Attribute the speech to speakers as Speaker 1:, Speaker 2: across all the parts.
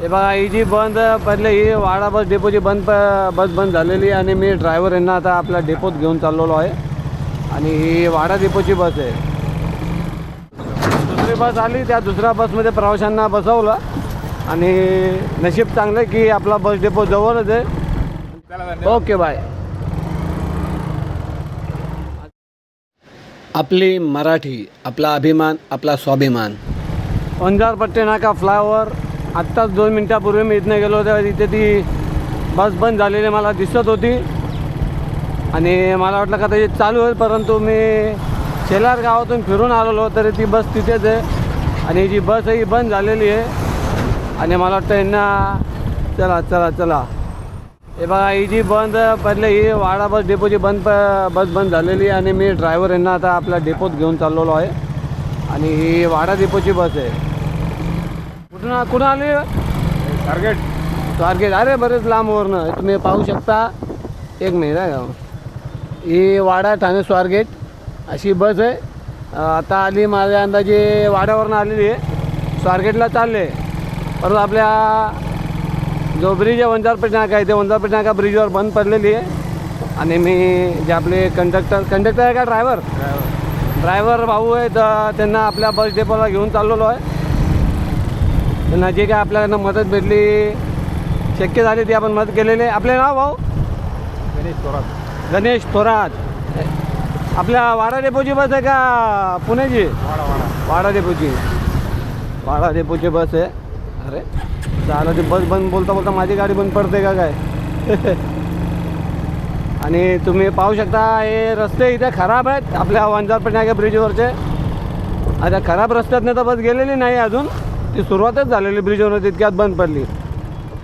Speaker 1: हे बघा ही जी बंद पडले ही वाडा बस डेपोची बंद प- बस बंद झालेली आहे आणि मी ड्रायव्हर यांना आता आपल्या डेपोत घेऊन चाललेलो आहे. आणि ही वाडा डेपोची बस आहे. दुसरी बस आली त्या दुसऱ्या बसमध्ये प्रवाशांना बसवलं. आणि नशीब चांगलं की आपला बस डेपो जवळच आहे. ओके बाय आपली मराठी आपला अभिमान आपला स्वाभिमान. वंजारपट्टी नाका फ्लायओव्हर. आत्ताच दोन मिनटापूर्वी मी इथनं गेलो तेव्हा तिथे ती बस बंद झालेली मला दिसत होती. आणि मला वाटलं का त्याची चालू होईल परंतु मी शेलार गावातून फिरून आलेलो तरी ती बस तिथेच आहे. आणि जी बस ही बंद झालेली आहे. आणि मला वाटतं यांना चला चला चला. हे बघा ही जी बंद पडले ही वाडा बस डेपोची बंद प- बस बंद झालेली आहे. आणि मी ड्रायव्हर यांना आता आपल्या डेपोत घेऊन चाललेलो आहे. आणि ही वाडा डेपोची बस आहे. कुठून कुठून आली?
Speaker 2: टार्गेट.
Speaker 1: स्वारगेट अरे बरेच लांबवरनं तुम्ही पाहू शकता. एक मिनिट आहे का ही वाडा ठाणे स्वारगेट. अशी बस आहे. आता आली माझ्या अंदाजे वाड्यावरनं आलेली आहे. स्वारगेटला चालले. परत आपल्या जो ब्रिज आहे वंजारपेठ नाका आहे ते वंजारपेठ नाका ब्रिजवर बंद पडलेली आहे. आणि मी जे आपले कंडक्टर कंडक्टर आहे का ड्रायव्हर ड्रायव्हर भाऊ आहे तर त्यांना आपल्या बस डेपोला घेऊन चाललेलो आहे. त्यांना जे काय आपल्याकडनं मदत भेटली शक्य झाली ती आपण मदत केलेली आहे. आपले नाव भाऊ?
Speaker 2: गणेश थोरात.
Speaker 1: गणेश थोरात. आपल्या वाडा डेपोची बस आहे का पुण्याची?
Speaker 2: वाडा वाडा.
Speaker 1: वाडा डेपोची. वाडा डेपोची बस आहे. अरे झालं ते बस बंद बोलता बोलता माझी गाडी बंद पडते का काय? आणि तुम्ही पाहू शकता हे रस्ते इथे खराब आहेत. आपल्या वंजारपेठ ब्रिजवरचे आता खराब रस्त्यातनं तर बस गेलेली नाही अजून. ती सुरुवातच झालेली ब्रिजवर तितक्यात बंद पडली.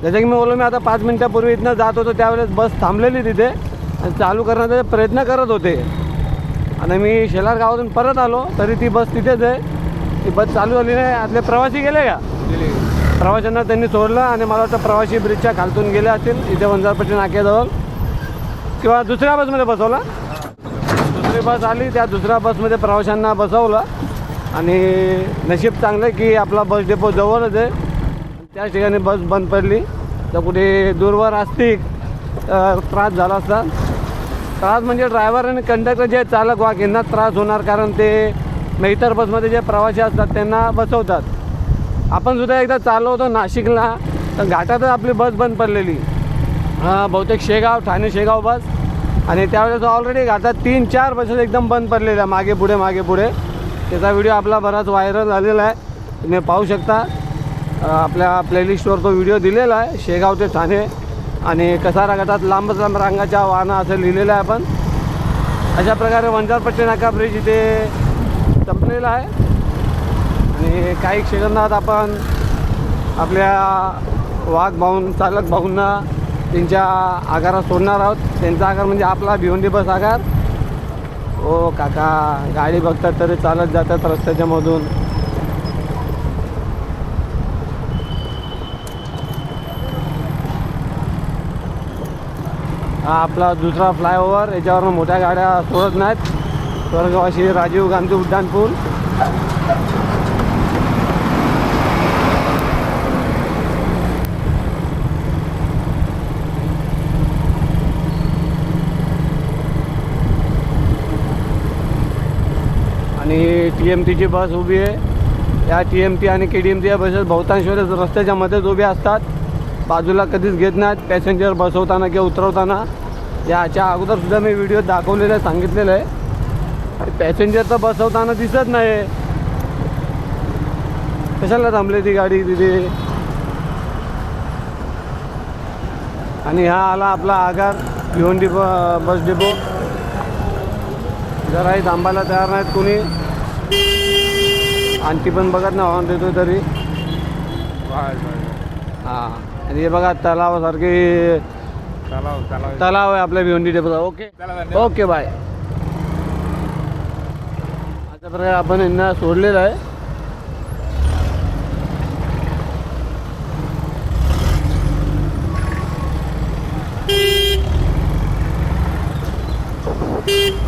Speaker 1: जसं की मी बोललो मी आता पाच मिनटापूर्वी इथनं जात होतो त्यावेळेस बस थांबलेली तिथे. आणि चालू करण्याचा प्रयत्न करत होते. आणि मी शेलार गावातून परत आलो तरी ती बस तिथेच आहे. ती बस चालू झाली नाही. आतले प्रवासी गेले का? प्रवाशांना त्यांनी सोडलं आणि मला वाटतं प्रवासी ब्रिजच्या खालतून गेले असतील इथे वंजारपट्टी नाक्याजवळ. किंवा दुसऱ्या बसमध्ये बसवला? दुसरी बस आली त्या दुसऱ्या बसमध्ये प्रवाशांना बसवलं. आणि नशीब चांगलं की आपला बस डेपो जवळच आहे. त्या ठिकाणी बस बंद पडली. तर कुठे दूरवर असती त्रास झाला असता. त्रास म्हणजे ड्रायव्हर आणि कंडक्टर जे चालक वाहक यांना त्रास होणार कारण ते मग इतर बसमध्ये जे प्रवासी असतात त्यांना बसवतात. आपण सुद्धा एकदा चाललो होतो नाशिकला तर घाटातच आपली बस बंद पडलेली. हां बहुतेक शेगाव ठाणे शेगाव बस. आणि त्यावेळेस ऑलरेडी घाटात तीन चार बसेस एकदम बंद पडलेल्या मागे पुढे मागे पुढे. त्याचा व्हिडिओ आपला बराच व्हायरल झालेला आहे. तुम्ही पाहू शकता. आपल्या प्लेलिस्टवर तो व्हिडिओ दिलेला आहे. शेगाव ते ठाणे. आणि कसारा गटात लांबच लांब रांगाच्या वाहनं असं लिहिलेलं आहे आपण. अशा प्रकारे वंजारपट्टी नाका ब्रिज इथे संपलेला आहे. आणि काही सेकंदात आपण आपल्या वाघ भाऊन चालक भाऊंना त्यांच्या आगारात सोडणार आहोत. त्यांचा आगार म्हणजे आपला भिवंडी बस आगार. हो काका गाडी बघतात तरी चालत जातात रस्त्याच्या मधून हा आपला दुसरा फ्लायओव्हर याच्यावरनं मोठ्या गाड्या सोडत नाहीत. स्वर्गवासी राजीव गांधी उड्डाण पूल आणि टी एम टीची बस उभी आहे. या टी एम टी आणि के डी एम टी या बसेस बहुतांश वेळेस रस्त्याच्या मध्येच उभ्या असतात. बाजूला कधीच घेत नाहीत. पॅसेंजर बसवताना किंवा उतरवताना. याच्या अगोदरसुद्धा मी व्हिडिओ दाखवलेलं आहे सांगितलेलं आहे. पॅसेंजर तर बसवताना दिसत नाही कशाला थांबली ती गाडी तिथे आणि हा आला आपला आगार भिवंडी ब बस डेपो जराही थांबायला तयार नाहीत कोणी. आणखी पण बघत ना वाहून देतो तरी. हां. आणि हे बघा तलावासारखे
Speaker 2: तलाव तलाव.
Speaker 1: आहे आपल्या भिवंडी टेपचा ओके. Okay bye. अशा प्रकारे आपण यांना सोडलेलं आहे. Beep.